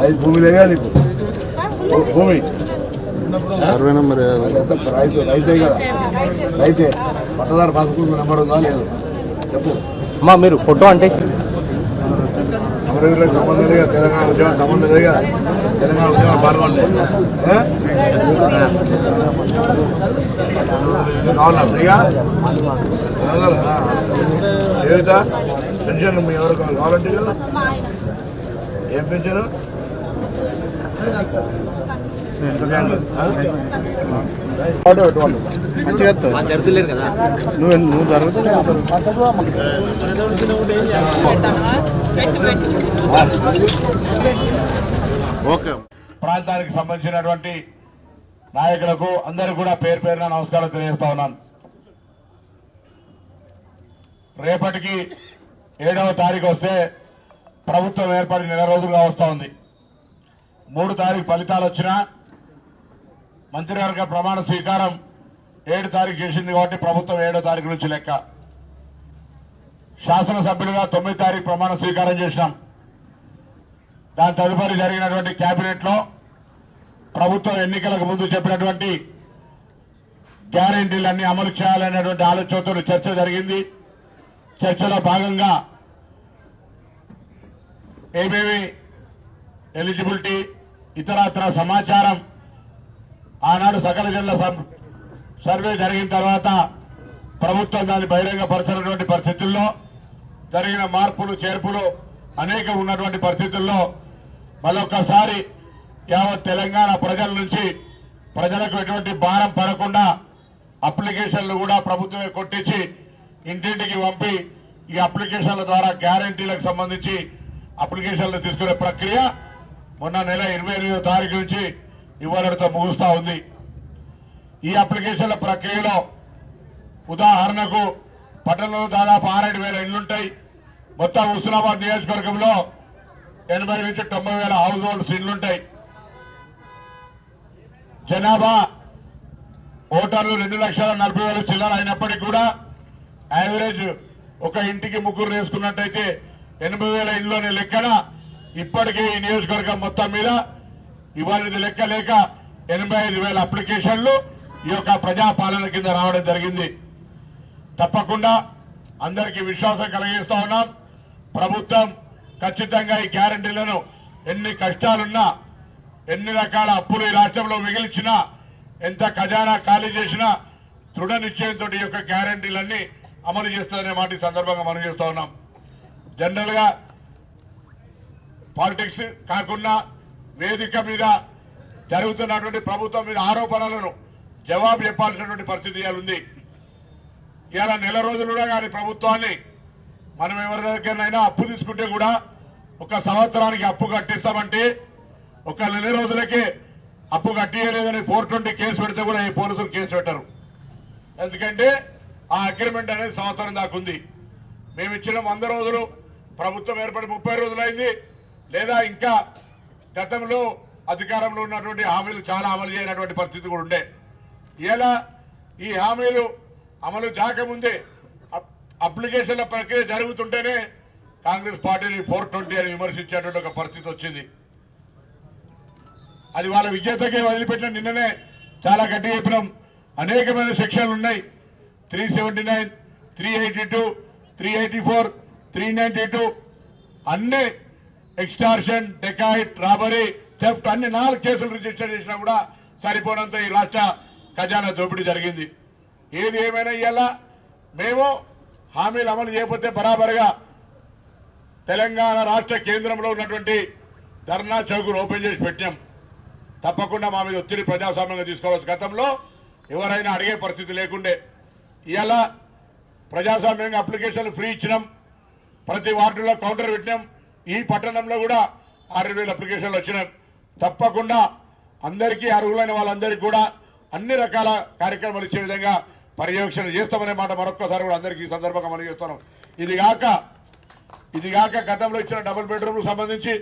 రైతు భూమి లేదా నీకు. భూమి. సర్వే నెంబర్ ఎంత రైతు రైతే కదా. రైతే పట్టదారు పాసుకుంటూ నెంబర్ ఉందా లేదు? చెప్పు. అమ్మా మీరు ఫోటో అంటే అమరవీరులకు సంబంధం లేదు తెలంగాణ ఉద్యమం సంబంధం లేదు కదా. తెలంగాణ ఉద్యమం పాల్గొనలే ఏ? ఇది కావాలా? ఫ్రీగా? కావాలా? ఏదైతే? పెన్షన్ మీ ఎవరు కావాలి? కావాలంటే కదా? ఏం పెన్షన్? నువ్వు నువ్వు ఓకే. ప్రాంతానికి సంబంధించినటువంటి నాయకులకు అందరూ కూడా పేరు పేరున నమస్కారం తెలియజేస్తా ఉన్నాను. రేపటికి ఏడవ తారీఖు వస్తే ప్రభుత్వం ఏర్పడి నెల రోజులుగా వస్తూ ఉంది. మూడు తారీఖు ఫలితాలు వచ్చినా మంత్రివర్గ ప్రమాణ స్వీకారం ఏడు తారీఖు చేసింది కాబట్టి ప్రభుత్వం ఏడో తారీఖు నుంచి లెక్క. శాసనసభ్యులుగా తొమ్మిది తారీఖు ప్రమాణ స్వీకారం చేసినాం. దాని తదుపరి జరిగినటువంటి క్యాబినెట్లో ప్రభుత్వం ఎన్నికలకు ముందు చెప్పినటువంటి గ్యారంటీలన్నీ అమలు చేయాలనేటువంటి ఆలోచనతో చర్చ జరిగింది. చర్చలో భాగంగా ఏమేమి ఎలిజిబిలిటీ ఇతరత్ర సమాచారం ఆనాడు సకల జిల్లా సం- సర్వే జరిగిన తర్వాత ప్రభుత్వం దాన్ని బహిరంగపరచినటువంటి పరిస్థితుల్లో జరిగిన మార్పులు చేర్పులు అనేక ఉన్నటువంటి పరిస్థితుల్లో మరొకసారి యావత్ తెలంగాణ ప్రజల నుంచి ప్రజలకు ఎటువంటి భారం పడకుండా అప్లికేషన్లు కూడా ప్రభుత్వమే కొట్టించి ఇంటింటికి పంపి ఈ అప్లికేషన్ల ద్వారా గ్యారంటీలకు సంబంధించి అప్లికేషన్లు తీసుకునే ప్రక్రియ మొన్న నెల ఇరవై ఎనిమిదో తారీఖు నుంచి ఇవ్వడంతో ముగుస్తూ ఉంది. ఈ అప్లికేషన్ల ప్రక్రియలో ఉదాహరణకు పట్టణంలో దాదాపు ఆరేడు వేల ఇళ్ళుంటాయి మొత్తం హుస్నాబాద్ నియోజకవర్గంలో ఎనభై నుంచి తొంభై వేల హౌస్ హోల్డ్స్ ఇళ్ళుంటాయి జనాభా ఓటర్లు రెండు లక్షల నలభై వేల చిల్లర అయినప్పటికీ కూడా యావరేజ్ ఒక ఇంటికి ముగ్గురు వేసుకున్నట్టయితే ఎనభై వేల ఇంట్లోనే లెక్కన ఇప్పటికే ఈ నియోజకవర్గం మొత్తం మీద ఇవాళ లెక్క లేక ఎనభై ఐదు వేల అప్లికేషన్లు ఈ యొక్క ప్రజాపాలన కింద రావడం జరిగింది. తప్పకుండా అందరికీ విశ్వాసం కలిగిస్తా ఉన్నాం. ప్రభుత్వం ఖచ్చితంగా ఈ గ్యారంటీలను ఎన్ని కష్టాలున్నా ఎన్ని రకాల అప్పులు ఈ రాష్ట్రంలో మిగిల్చినా ఎంత ఖజానా ఖాళీ చేసినా దృఢ నిశ్చయంతో ఈ యొక్క గ్యారంటీలన్నీ అమలు చేస్తుందనే మాట ఈ సందర్భంగా మనం చేస్తా ఉన్నాం. జనరల్గా పాలిటిక్స్ కాకుండా వేదిక మీద జరుగుతున్నటువంటి ప్రభుత్వం మీద ఆరోపణలను జవాబు చెప్పాల్సినటువంటి పరిస్థితి ఉంది ఇలా నెల రోజులుగా కానీ ప్రభుత్వాన్ని మనం ఎవరి దగ్గరనైనా అప్పు తీసుకుంటే కూడా ఒక సంవత్సరానికి అప్పు కట్టిస్తామంటే ఒక నెల రోజులకే అప్పు కట్టియలేదని ఫోర్ ట్వంటీ కేసు పెడితే కూడా ఈ పోలీసులు కేసు పెట్టరు. ఎందుకంటే ఆ అగ్రిమెంట్ అనేది సంవత్సరం దాకా ఉంది. మేము ఇచ్చిన వంద రోజులు ప్రభుత్వం ఏర్పడి ముప్పై రోజులు అయింది లేదా ఇంకా గతంలో అధికారంలో ఉన్నటువంటి హామీలు చాలా అమలు చేయనటువంటి పరిస్థితి కూడా ఉండే. ఇలా ఈ హామీలు అమలు కాకముందే అప్- అప్లికేషన్ల ప్రక్రియ జరుగుతుంటేనే కాంగ్రెస్ పార్టీని ఫోర్ ట్వంటీ అని విమర్శించేటువంటి ఒక పరిస్థితి వచ్చింది. అది వాళ్ళ విజేతకే వదిలిపెట్టిన నిన్ననే చాలా గట్టి చెప్పినాం. అనేకమైన సెక్షన్లు ఉన్నాయి. Three seventy nine three eighty two three eighty four three ninety two అన్ని ఎక్స్టార్షన్ డెకాయిట్ రాబరీ థెఫ్ట్ అన్ని నాలుగు కేసులు రిజిస్టర్ చేసినా కూడా సరిపోనంత ఈ రాష్ట్ర ఖజానా దోపిడీ జరిగింది. ఏది ఏమైనా ఇవాళ మేము హామీలు అమలు చేయకపోతే బరాబరుగా తెలంగాణ రాష్ట్ర కేంద్రంలో ఉన్నటువంటి ధర్నా చౌకులు ఓపెన్ చేసి పెట్టాం తప్పకుండా మా మీద ఒత్తిడి ప్రజాస్వామ్యంగా తీసుకోవచ్చు గతంలో ఎవరైనా అడిగే పరిస్థితి లేకుండే. ఇలా ప్రజాస్వామ్యంగా అప్లికేషన్లు ఫ్రీ ఇచ్చినాం. ప్రతి వార్డులో కౌంటర్ పెట్టినాం. ఈ పట్టణంలో కూడా ఆరు వేల అప్లికేషన్లు వచ్చినాం తప్పకుండా అందరికీ అర్హులైన వాళ్ళందరికీ కూడా అన్ని రకాల కార్యక్రమాలు ఇచ్చే విధంగా పర్యవేక్షణ చేస్తామనే మాట మరొక్కసారి కూడా అందరికీ ఈ సందర్భంగా మనం చేస్తున్నాం ఇది కాక ఇది కాక గతంలో ఇచ్చిన డబుల్ బెడ్రూమ్కు సంబంధించి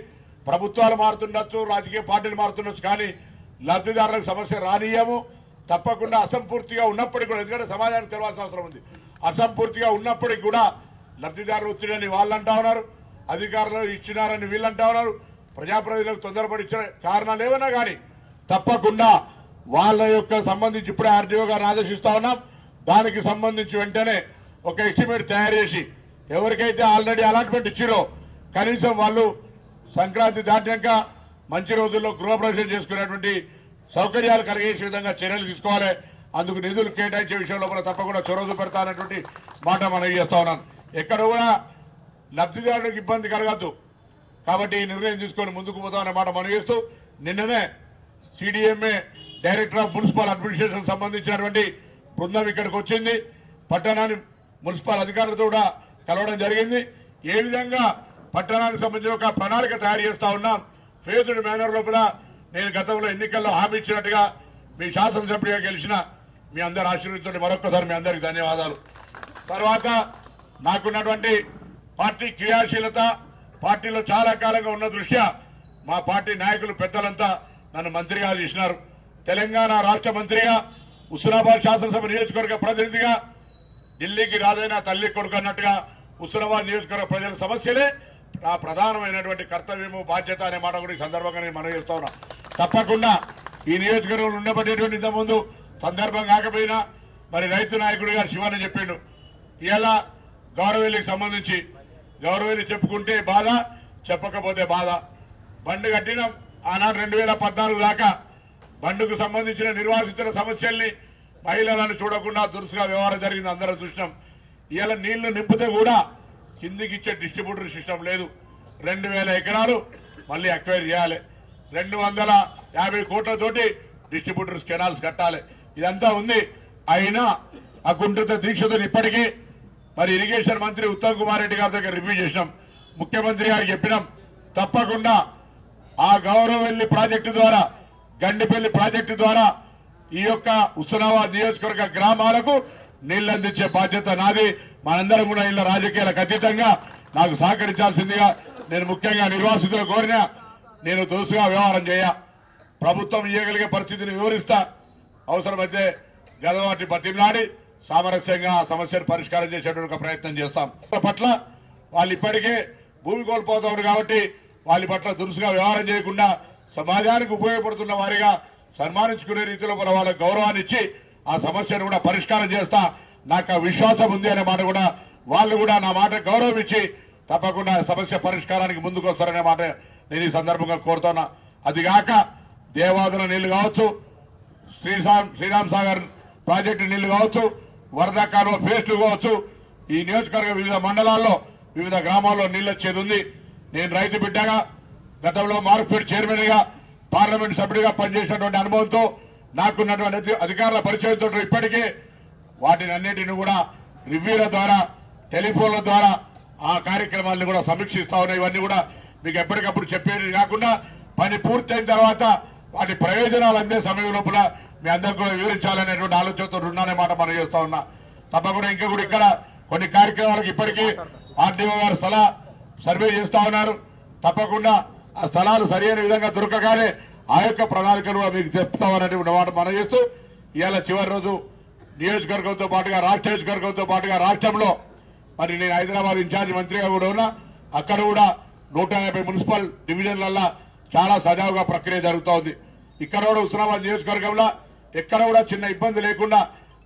ప్రభుత్వాలు మారుతుండొచ్చు రాజకీయ పార్టీలు మారుతుండొచ్చు కానీ లబ్ధిదారులకు సమస్య రానియము తప్పకుండా అసంపూర్తిగా ఉన్నప్పటికీ కూడా ఎందుకంటే సమాజానికి తెలవాల్సిన అవసరం ఉంది. అసంపూర్తిగా ఉన్నప్పటికీ కూడా లబ్ధిదారులు ఒత్తిడి వాళ్ళు అంటా ఉన్నారు అధికారులు ఇచ్చినారని వీళ్ళు అంటా ఉన్నారు. ప్రజాప్రతినిధులకు తొందరపడి ఇచ్చిన కారణాలు ఏమైనా కానీ తప్పకుండా వాళ్ళ యొక్క సంబంధించి ఇప్పుడే ఆర్డీఓ గారిని ఆదేశిస్తా ఉన్నాం. దానికి సంబంధించి వెంటనే ఒక ఎస్టిమేట్ తయారు చేసి ఎవరికైతే ఆల్రెడీ అలాట్మెంట్ ఇచ్చిరో కనీసం వాళ్ళు సంక్రాంతి దాటాక మంచి రోజుల్లో గృహప్రవేశం చేసుకునేటువంటి సౌకర్యాలు కలిగేసే విధంగా చర్యలు తీసుకోవాలి. అందుకు నిధులు కేటాయించే విషయంలో కూడా తప్పకుండా చొరవ చూపెడతానటువంటి మాట మనం చేస్తా ఉన్నాను ఎక్కడ కూడా లబ్ధిదారులకు ఇబ్బంది కలగద్దు. కాబట్టి ఈ నిర్ణయం తీసుకొని ముందుకు పోతామనే మాట మనం చేస్తూ నిన్ననే CDMA director of municipal administration సంబంధించినటువంటి బృందం ఇక్కడికి వచ్చింది. పట్టణాన్ని మున్సిపల్ అధికారులతో కూడా కలవడం జరిగింది. ఏ విధంగా పట్టణానికి సంబంధించిన ఒక ప్రణాళిక తయారు చేస్తా ఉన్నాం. ఫేజ్డ్ మేనర్ లోపల నేను గతంలో ఎన్నికల్లో హామీ ఇచ్చినట్టుగా మీ శాసనసభ్యుడిగా గెలిచిన మీ అందరు ఆశీర్వదించండి మరొక్కసారి మీ అందరికి ధన్యవాదాలు. తర్వాత నాకున్నటువంటి పార్టీ క్రియాశీలత పార్టీలో చాలా కాలంగా ఉన్న దృష్ట్యా మా పార్టీ నాయకులు పెద్దలంతా నన్ను మంత్రిగా చేసినారు తెలంగాణ రాష్ట్ర మంత్రిగా హుస్నాబాద్ శాసనసభ నియోజకవర్గ ప్రతినిధిగా ఢిల్లీకి రాజైన తల్లి కొడుకు అన్నట్టుగా హుస్నాబాద్ నియోజకవర్గ ప్రజల సమస్యలే నా ప్రధానమైనటువంటి కర్తవ్యము బాధ్యత అనే మాట కూడా ఈ సందర్భంగా నేను మనం చేస్తా ఉన్నా. తప్పకుండా ఈ నియోజకవర్గంలో ఉండబడేటువంటి ఇంతకుముందు సందర్భం కాకపోయినా మరి రైతు నాయకుడిగా శివన్న చెప్పిండు. ఇలా గౌరవెల్లికి సంబంధించి గౌరవేలి చెప్పుకుంటే బాధ చెప్పకపోతే బాధ. బండి కట్టినాం. ఆనాడు రెండు వేల పద్నాలుగు దాకా బండుకు సంబంధించిన నిర్వాసితుల సమస్యల్ని మహిళలను చూడకుండా దురుసుగా వ్యవహారం జరిగింది అందరం చూసినాం. ఇలా నీళ్ళు నింపితే కూడా కిందికి ఇచ్చే డిస్ట్రిబ్యూటర్ సిస్టమ్ లేదు. రెండు వేల ఎకరాలు మళ్ళీ అక్వైర్ చేయాలి. రెండు వందల యాభై కోట్లతోటి డిస్ట్రిబ్యూటర్స్ కెనాల్స్ కట్టాలి. ఇదంతా ఉంది. అయినా ఆ అకుంఠిత దీక్షతో ఇప్పటికీ మరి ఇరిగేషన్ మంత్రి ఉత్తమ్ కుమార్ రెడ్డి గారి దగ్గర రివ్యూ చేసినాం. ముఖ్యమంత్రి గారికి చెప్పినాం తప్పకుండా ఆ గౌరవెల్లి ప్రాజెక్టు ద్వారా గండిపల్లి ప్రాజెక్టు ద్వారా ఈ యొక్క హుస్నాబాద్ నియోజకవర్గ గ్రామాలకు నీళ్ళు అందించే బాధ్యత నాది. మనందరం కూడా ఇళ్ళ రాజకీయాలకు అతీతంగా నాకు సహకరించాల్సిందిగా నేను ముఖ్యంగా నిర్వాసితులు కోరిన నేను దోసుగా వ్యవహారం చేయ. ప్రభుత్వం ఇవ్వగలిగే పరిస్థితిని వివరిస్తా. అవసరమైతే గదవాటి బతిమలాడి సామరస్యంగా ఆ సమస్యను పరిష్కారం చేసేటువంటి ఒక ప్రయత్నం చేస్తాం. పట్ల వాళ్ళు ఇప్పటికే భూమి కోల్పోతున్నారు కాబట్టి వాళ్ళ పట్ల దురుసుగా వ్యవహారం చేయకుండా సమాజానికి ఉపయోగపడుతున్న వారిగా సన్మానించుకునే రీతిలో మన వాళ్ళకి గౌరవాన్ని ఇచ్చి ఆ సమస్యను కూడా పరిష్కారం చేస్తా నాకు ఆ విశ్వాసం ఉంది అనే మాట కూడా వాళ్ళు కూడా నా మాట గౌరవం ఇచ్చి తప్పకుండా సమస్య పరిష్కారానికి ముందుకు వస్తారనే మాట నేను ఈ సందర్భంగా కోరుతున్నా. అదిగాక దేవాదన దేవాదుల నీళ్ళు కావచ్చు శ్రీరామ్ శ్రీరామ్ సాగర్ ప్రాజెక్టు నీళ్ళు కావచ్చు వరద కాలువ ఫేస్ టూ కావచ్చు. ఈ నియోజకవర్గ వివిధ మండలాల్లో వివిధ గ్రామాల్లో నీళ్ళు వచ్చేది ఉంది. నేను రైతు బిడ్డగా గతంలో మార్పుపేట చైర్మన్గా పార్లమెంట్ సభ్యుడిగా పనిచేసినటువంటి అనుభవంతో నాకున్నటువంటి అధికారుల పరిచయంతో ఇప్పటికే వాటిని అన్నిటిని కూడా రివ్యూల ద్వారా టెలిఫోన్ల ద్వారా ఆ కార్యక్రమాలను కూడా సమీక్షిస్తా ఉన్నాయి ఇవన్నీ కూడా మీకు ఎప్పటికప్పుడు చెప్పేది కాకుండా పని పూర్తయిన తర్వాత వాటి ప్రయోజనాలు అందే సమయం లోపల మీ అందరికి కూడా వివరించాలనేటువంటి ఆలోచనతో ఉన్నానే మాట మనం చేస్తా ఉన్నా. తప్పకుండా ఇంకా కూడా ఇక్కడ కొన్ని కార్యక్రమాలకు ఇప్పటికీ ఆర్డీఓ గారు స్థల సర్వే చేస్తా ఉన్నారు. తప్పకుండా ఆ స్థలాలు సరైన విధంగా దొరకగానే ఆ యొక్క ప్రణాళికలు మీకు చెప్తామనేటువంటి మాట మనం చేస్తూ ఇవాళ చివరి రోజు నియోజకవర్గంతో పాటుగా రాష్ట్ర నియోజకవర్గంతో పాటుగా రాష్ట్రంలో మరి నేను హైదరాబాద్ ఇన్ఛార్జ్ మంత్రిగా కూడా ఉన్నా అక్కడ కూడా నూట మున్సిపల్ డివిజన్లల్లో చాలా సజావుగా ప్రక్రియ జరుగుతూ ఉంది. ఇక్కడ కూడా హుస్నాబాద్ నియోజకవర్గంలో ఎక్కడ కూడా చిన్న ఇబ్బంది లేకుండా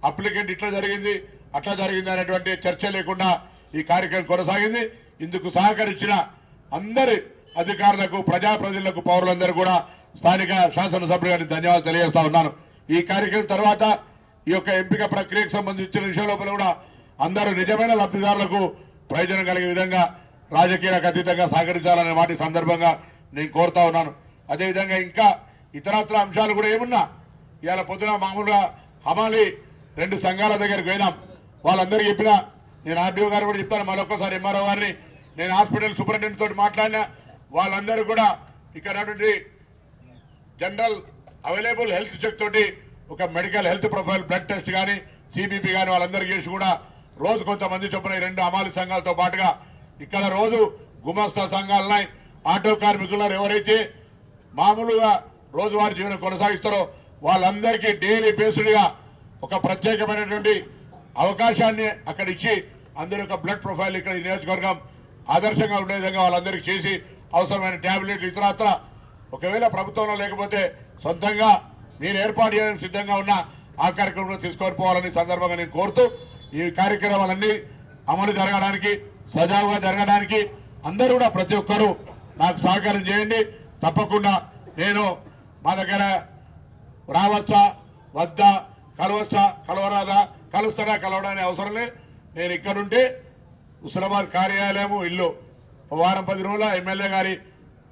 అప్లికెంట్ ఇట్లా జరిగింది అట్లా జరిగింది అనేటువంటి చర్చ లేకుండా ఈ కార్యక్రమం కొనసాగింది. ఇందుకు సహకరించిన అందరి అధికారులకు ప్రజాప్రతినిధులకు పౌరులందరూ కూడా స్థానిక శాసనసభ్యులు గారికి ధన్యవాదాలు తెలియజేస్తా ఉన్నాను. ఈ కార్యక్రమం తర్వాత ఈ యొక్క ఎంపిక ప్రక్రియకు సంబంధించిన విషయం లోపల కూడా అందరూ నిజమైన లబ్ధిదారులకు ప్రయోజనం కలిగే విధంగా రాజకీయాలకు అతీతంగా సహకరించాలనే వాటి సందర్భంగా నేను కోరుతా ఉన్నాను. అదేవిధంగా ఇంకా ఇతరత్ర అంశాలు కూడా ఏమున్నా ఇవాళ పొద్దున మామూలుగా హమాలి రెండు సంఘాల దగ్గరికి పోయినాం. వాళ్ళందరికీ చెప్పినా నేను ఆర్డీఓ గారు కూడా చెప్తాను మరొకసారి ఎంఆర్ఓ గారిని. నేను హాస్పిటల్ సూపరింటెండెంట్ తోటి మాట్లాడినా వాళ్ళందరూ కూడా ఇక్కడ జనరల్ అవైలబుల్ హెల్త్ చెక్ తోటి ఒక medical health profile blood test కానీ సిబిపి కానీ వాళ్ళందరికీ చేసి కూడా రోజు కొంతమంది చొప్పున రెండు అమాలి సంఘాలతో పాటుగా ఇక్కడ రోజు గుమస్తా సంఘాలున్నాయి ఆటో కార్మికులు ఎవరైతే మామూలుగా రోజువారీ జీవనం కొనసాగిస్తారో వాళ్ళందరికీ డైలీ బేస్డ్గా ఒక ప్రత్యేకమైనటువంటి అవకాశాన్ని అక్కడ ఇచ్చి అందరి యొక్క బ్లడ్ ప్రొఫైల్ ఇక్కడ ఈ నియోజకవర్గం ఆదర్శంగా ఉండే విధంగా వాళ్ళందరికీ చేసి అవసరమైన ట్యాబ్లెట్లు ఇతరత్ర ఒకవేళ ప్రభుత్వంలో లేకపోతే సొంతంగా నేను ఏర్పాటు చేయడానికి సిద్ధంగా ఉన్న ఆ కార్యక్రమంలో తీసుకొని పోవాలని సందర్భంగా నేను కోరుతూ ఈ కార్యక్రమాలన్నీ అమలు జరగడానికి సజావుగా జరగడానికి అందరూ కూడా ప్రతి ఒక్కరూ నాకు సహకారం చేయండి. తప్పకుండా నేను మా దగ్గర రావచ్చా? వద్దా? కలవచ్చా? కలవరాదా? కలుస్తాడా? కలవడానికి అవసరం లేదు నేను ఇక్కడుంటే హుస్నాబాద్ కార్యాలయము ఇల్లు. వారం పది రోజుల ఎమ్మెల్యే గారి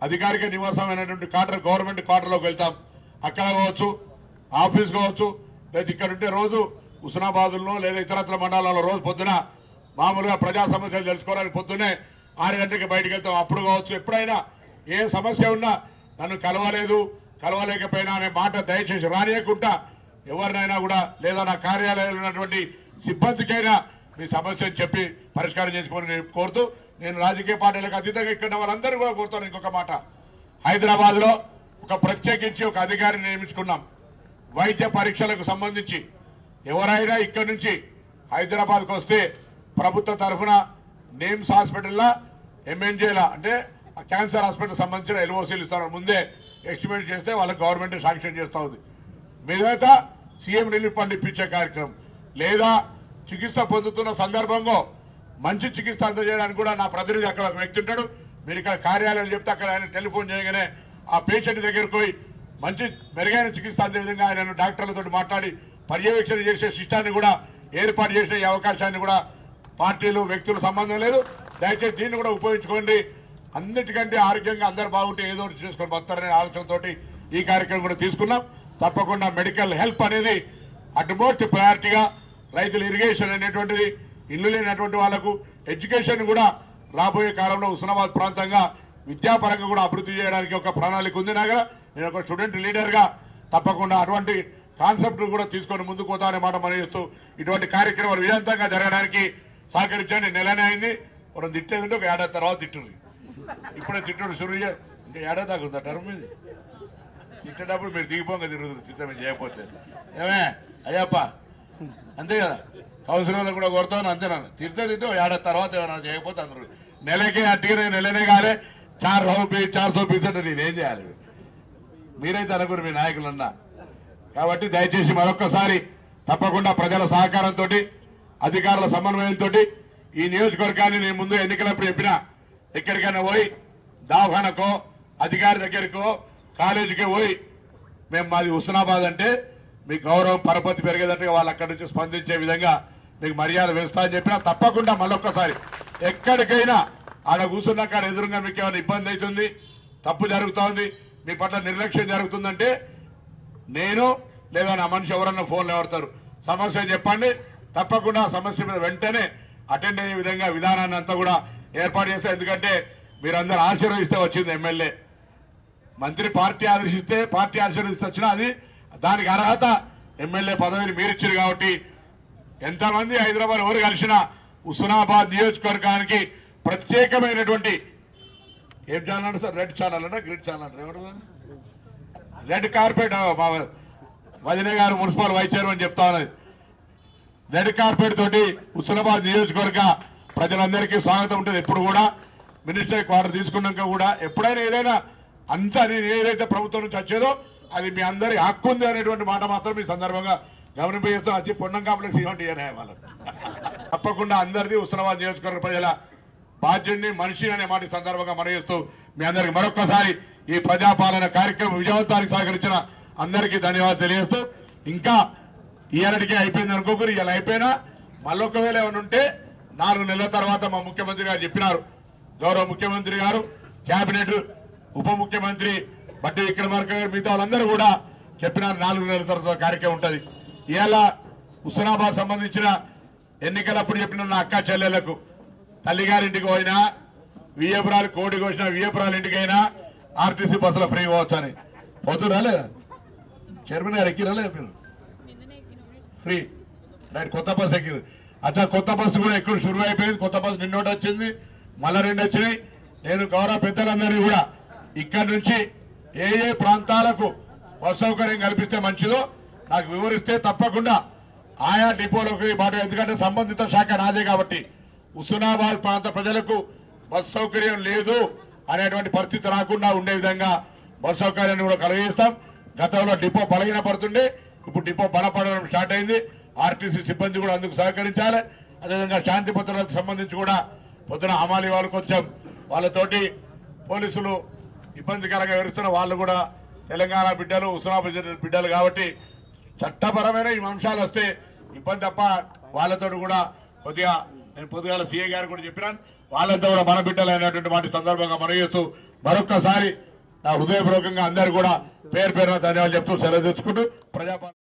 అధికారిక నివాసమైనటువంటి క్వార్టర్ గవర్నమెంట్ క్వార్టర్లోకి వెళ్తాం. అక్కడ కావచ్చు ఆఫీస్ కావచ్చు లేదా ఇక్కడ ఉంటే రోజు హుస్నాబాదుల్లో లేదా ఇతరత్ర మండలాల్లో రోజు పొద్దున మామూలుగా ప్రజా సమస్యలు తెలుసుకోవడానికి పొద్దునే ఆరు గంటలకి బయటకు వెళ్తాం. అప్పుడు కావచ్చు ఎప్పుడైనా ఏ సమస్య ఉన్నా నన్ను కలవలేదు. కలవలేకపోయినా అనే మాట దయచేసి రానియకుండా ఎవరినైనా కూడా లేదా నా కార్యాలయంలో ఉన్నటువంటి సిబ్బందికైనా మీ సమస్యను చెప్పి పరిష్కారం చేసుకోమని కోరుతూ నేను రాజకీయ పార్టీలకు అతీతంగా ఇక్కడ వాళ్ళందరూ కూడా కోరుతాను. ఇంకొక మాట. హైదరాబాద్లో ఒక ప్రత్యేకించి ఒక అధికారిని నియమించుకున్నాం. వైద్య పరీక్షలకు సంబంధించి ఎవరైనా ఇక్కడి నుంచి హైదరాబాద్కు వస్తే ప్రభుత్వ తరఫున నేమ్స్ హాస్పిటల్లో ఎంఎన్జేలా అంటే ఆ క్యాన్సర్ హాస్పిటల్ సంబంధించిన ఎల్ఓసీలు ఇస్తారు ముందే ఎస్టిమేట్ చేస్తే వాళ్ళకి గవర్నమెంట్ శాంక్షన్ చేస్తూ ఉంది. మిగతా సీఎం రిలీఫ్ ఫండ్ ఇప్పించే కార్యక్రమం. లేదా చికిత్స పొందుతున్న సందర్భంలో మంచి చికిత్స అందజేయడానికి కూడా నా ప్రతినిధి అక్కడ ఒక వ్యక్తి ఉంటాడు. మీరు ఇక్కడ కార్యాలయం చెప్తే అక్కడ ఆయన టెలిఫోన్ చేయగానే ఆ పేషెంట్ దగ్గరకు పోయి మంచి మెరుగైన చికిత్స అందే విధంగా ఆయన డాక్టర్లతో మాట్లాడి పర్యవేక్షణ చేసే సిస్టాన్ని కూడా ఏర్పాటు చేసే అవకాశాన్ని కూడా పార్టీలు వ్యక్తులు సంబంధం లేదు. దయచేసి దీన్ని కూడా ఉపయోగించుకోండి. అన్నిటికంటే ఆరోగ్యంగా అందరు బాగుంటే ఏదో ఒకటి చేసుకొని వస్తారనే ఆలోచనతోటి ఈ కార్యక్రమం కూడా తీసుకున్నాం. తప్పకుండా మెడికల్ హెల్ప్ అనేది అటుమోస్ట్ ప్రయారిటీగా రైతులు ఇరిగేషన్ అనేటువంటిది ఇల్లు లేనటువంటి వాళ్ళకు ఎడ్యుకేషన్ కూడా రాబోయే కాలంలో హుస్నాబాద్ ప్రాంతంగా విద్యాపరంగా కూడా అభివృద్ధి చేయడానికి ఒక ప్రణాళిక ఉంది నాగర. నేను ఒక స్టూడెంట్ లీడర్గా తప్పకుండా అటువంటి కాన్సెప్ట్ కూడా తీసుకొని ముందుకు పోతా అనే మాట మనం చేస్తూ ఇటువంటి కార్యక్రమాలు విజయంతంగా జరగడానికి సహకరించండి. నెలనే అయింది. మనం తిట్టేది ఒక ఏడాది తర్వాత తిట్టుర్రి ఇప్పుడే తిట్టుడు షురు ఇంకా ఏడా దాకా ఉందా టర్మ్ ఇది? తిట్టేటప్పుడు మీరు దిగిపోగా తిరుగుతుంది చిత్రమే చేయకపోతే. ఏమే? అయ్యప్ప అంతే కదా? కౌన్సిలర్లు కూడా కొడతాను అంతేనా తిడితే తింటే ఓ ఏడాది తర్వాత ఏమైనా చేయకపోతే అందరూ. నెలకే అట్టిగా నెలనే కాలే. చార్ సౌ చార్ సౌ నేనేం చేయాలి? మీరైతే అనుకుని మీ నాయకులన్నా. కాబట్టి దయచేసి మరొక్కసారి తప్పకుండా ప్రజల సహకారంతో అధికారుల సమన్వయంతో ఈ నియోజకవర్గాన్ని నేను ముందు ఎన్నికలప్పుడు చెప్పినా ఎక్కడికైనా పోయి దవాఖానకో అధికారి దగ్గరకో కాలేజీకి పోయి మేము మాది హుస్నాబాద్ అంటే మీ గౌరవం పరపతి పెరిగేదంటే వాళ్ళు అక్కడి నుంచి స్పందించే విధంగా మీకు మర్యాద వేస్తా అని చెప్పినా తప్పకుండా మళ్ళొక్కసారి ఎక్కడికైనా ఆడ కూర్చున్న కాడ ఎదురుగా మీకు ఏమైనా ఇబ్బంది అవుతుంది తప్పు జరుగుతోంది మీ పట్ల నిర్లక్ష్యం జరుగుతుందంటే నేను లేదా నా మనిషి ఎవరన్నా ఫోన్లు ఎవడతారు సమస్య చెప్పండి తప్పకుండా సమస్య మీద వెంటనే అటెండ్ అయ్యే విధంగా విధానాన్ని అంతా కూడా ఏర్పాటు చేస్తే ఎందుకంటే మీరందరూ ఆశీర్వదిస్తే వచ్చింది ఎమ్మెల్యే. మంత్రి పార్టీ ఆదర్శిస్తే పార్టీ ఆశీర్వదిస్తే వచ్చినా అది దానికి అర్హత ఎమ్మెల్యే పదవిని మీరిచ్చారు కాబట్టి ఎంతమంది హైదరాబాద్ ఎవరు కలిసినా హుస్నాబాద్ నియోజకవర్గానికి ప్రత్యేకమైనటువంటి ఏం ఛానల్ అంటే సార్? రెడ్ ఛానల్ అంటే గ్రీన్ ఛానల్ అంటే ఎవరు రెడ్ కార్పెట్ మా వదిన గారు మున్సిపల్ వైస్ చైర్మన్ చెప్తా ఉన్నది. రెడ్ కార్పెట్ తోటి హుస్నాబాద్ నియోజకవర్గ ప్రజలందరికీ స్వాగతం ఉంటుంది. ఎప్పుడు కూడా మినిస్టర్ క్వార్టర్ తీసుకున్నాక కూడా ఎప్పుడైనా ఏదైనా అంతా నేను ఏదైతే ప్రభుత్వం నుంచి వచ్చేదో అది మీ అందరి హక్కు ఉంది అనేటువంటి మాట మాత్రం ఈ సందర్భంగా గమనింపజేస్తాం అది పొన్నం కాంప్లెక్స్ ఇవ్వండి అనే వాళ్ళకి. తప్పకుండా అందరిది ఉత్సవాలు నియోజకవర్గ ప్రజల బాధ్యుడిని మనిషి అనే మాట సందర్భంగా మనగిస్తూ మీ అందరికి మరొక్కసారి ఈ ప్రజాపాలన కార్యక్రమం విజయవంతానికి సహకరించిన అందరికీ ధన్యవాదాలు తెలియజేస్తూ ఇంకా ఇయర్కి అయిపోయింది అనుకోకరు ఇలా అయిపోయినా మళ్ళొకవేళ ఏమైనా ఉంటే నాలుగు నెలల తర్వాత మా ముఖ్యమంత్రి గారు చెప్పినారు. గౌరవ ముఖ్యమంత్రి గారు కేబినెట్ ఉప ముఖ్యమంత్రి బట్టి విక్రమార్క గారు మిగతా వాళ్ళందరూ కూడా చెప్పినారు నాలుగు నెలల తర్వాత కార్యక్రమం ఉంటుంది. ఇవాళ హుస్నాబాద్ సంబంధించిన ఎన్నికలప్పుడు చెప్పిన నా అక్క చెల్లెలకు తల్లిగారింటికి పోయినా వియ్యపురాలు కోడి కోసిన వియ్యపురాలు ఇంటికైనా ఆర్టీసీ బస్సులో ఫ్రీ పోవచ్చు అని పోతురా లేదా? చైర్మన్ గారు ఎక్కిరా లేదా మీరు? ఫ్రీ. రైట్ కొత్త బస్సు ఎక్కిరు అట్లా కొత్త బస్సు కూడా ఎక్కువ షురువు అయిపోయింది. కొత్త బస్సు నిన్నోటి వచ్చింది మళ్ళా రెండు వచ్చినాయి. నేను గౌరవ పెద్దలందరినీ కూడా ఇక్కడ నుంచి ఏ ఏ ప్రాంతాలకు బస్ సౌకర్యం కల్పిస్తే మంచిదో నాకు వివరిస్తే తప్పకుండా ఆయా డిపోలకు బాట ఎందుకంటే సంబంధిత శాఖ నాదే కాబట్టి హుస్నాబాద్ ప్రాంత ప్రజలకు బస్ సౌకర్యం లేదు అనేటువంటి పరిస్థితి రాకుండా ఉండే విధంగా బస్ సౌకర్యాన్ని కూడా కలిగిస్తాం గతంలో డిపో బలహీన పడుతుండే ఇప్పుడు డిపో బలపడడం స్టార్ట్ అయింది. ఆర్టీసీ సిబ్బంది కూడా అందుకు సహకరించాలి. అదేవిధంగా శాంతి భద్రతలకు సంబంధించి కూడా పొద్దున హమాలి వాళ్ళు కొంచెం వాళ్ళతోటి పోలీసులు ఇబ్బందికరంగా ఎరుస్తున్న వాళ్ళు కూడా తెలంగాణ బిడ్డలు ఉస్మానాబాద్ జిల్లా బిడ్డలు కాబట్టి చట్టపరమైన ఈ అంశాలు వస్తే ఇబ్బంది తప్ప వాళ్ళతో కూడా కొద్దిగా నేను పొద్దుగాల సీఏ గారు కూడా చెప్పినాను. వాళ్ళంతా కూడా మన బిడ్డలు అయినటువంటి వాటి సందర్భంగా మనం చేస్తూ మరొక్కసారి నా హృదయపూర్వకంగా అందరు కూడా పేరు పేరున ధన్యవాదాలు చెప్తూ సెలవు తెచ్చుకుంటూ ప్రజాపాలన